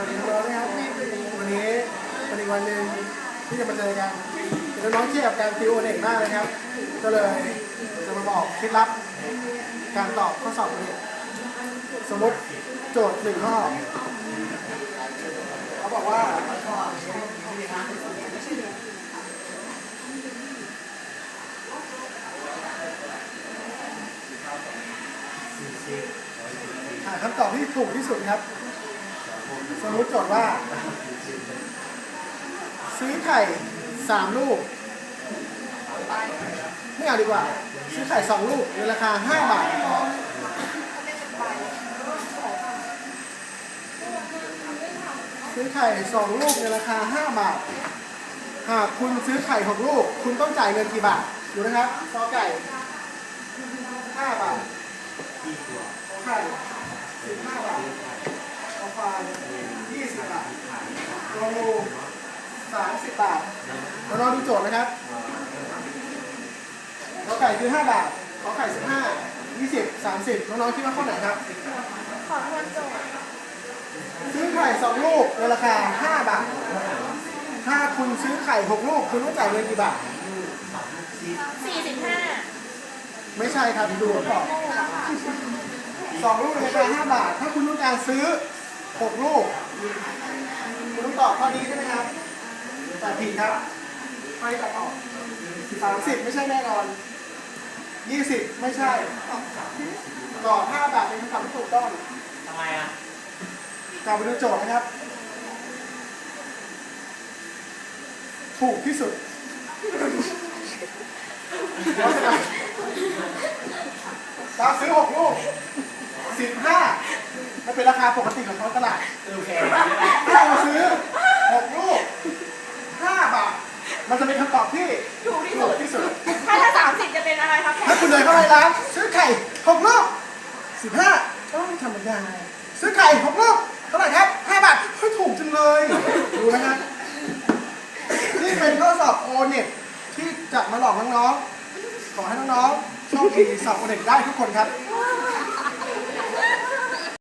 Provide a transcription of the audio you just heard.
วัสดีน้องๆนะครับวันนี้เป็นอีกวันหนึ่งที่จะมาเจอกันแต่น้องเชี่ยกับการติวเด็กมากเลยครับ ก็เลยจะมาบอกเคล็ดลับการตอบข้อสอบเด็กสมมติโจทย์หนึ่งข้อเขาบอกว่าหาคำตอบที่ถูกที่สุดครับ สมมติโจทย์ว่า ซื้อไข่สามลูก ไม่เอาดีกว่า ซื้อไข่สองลูกในราคาห้าบาทซื้อไข่สองลูกในราคาห้าบาท หากคุณซื้อไข่หกลูก คุณต้องจ่ายเงินกี่บาท ดูนะครับซอไก่ห้าบาทไข่สิบห้าบาทขอายยี่สิบบาท โลงูสามสิบบาทเราลองดูโจทย์นะครับขอไก่คือห้าบาทขอไข่สิบห้ายี่สิบสามสิบน้องๆคิดว่าข้อไหนครับ ขอทวนโจทย์ซื้อไข่สองลูกในราคาห้าบาท ถ้าคุณซื้อไข่หกลูกคุณต้องจ่ายเงินกี่บาท สี่สิบห้าไม่ใช่ครับดูก่อนสองลูกในราคาห้าบาท ถ้าคุณต้องการซื้อ หกลูกคุณต้องตอบข้อนี้ใช่ไหมครับแต่ผิดครับไม่ตัดออกสามสิบไม่ใช่แน่นอนยี่สิบไม่ใช่ตอบห้าบาทเป็นคำตอบที่ถูกต้องทำไมอะกลับมาดูโจทย์นะครับ ถูกที่สุดตาซื้อหกลูกสิบห้า มันเป็นราคาปกติของท้องตลาดคือแพงถ้าเราซื้อหกลูกห้าบาท มันจะเป็นคำตอบที่ถูกที่ถูสุกดที่สุด ถ้าถ้าสามสิบจะเป็นอะไรครับถ้าคุณเดินเข้าไปร้านซื้อไข่หกลูกสิบห้าต้องธรรมดาซื้อไข่หกลูกเท่าไหร่ครับห้าบาทเฮ้ยถูกจังเลยดูนะครับนี่เป็นข้อสอบโอเน็ตที่จะมาหลอกน้องๆขอให้น้องๆโชคดีสอบโอเน็ตได้ทุกคนครับว้าว